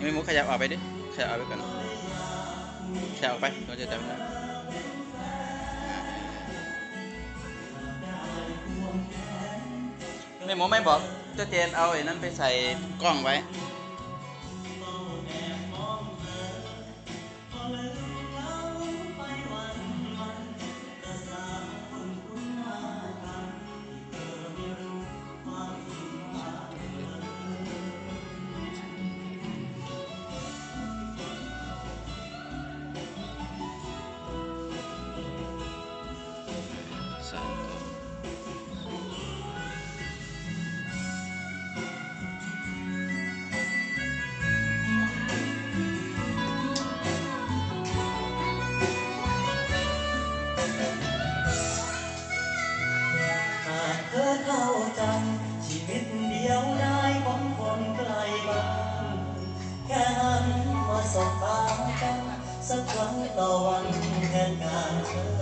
ไม่มุกขยับออกไปดิ ขยับออกไปก่อนขยับออกไปเราจะจำได้ไม่หมูไม่บอกเจ้าเจนเอาไอ้นั้นไปใส่กล้องไว้ สักครั้งต่อวันแทนการเธอ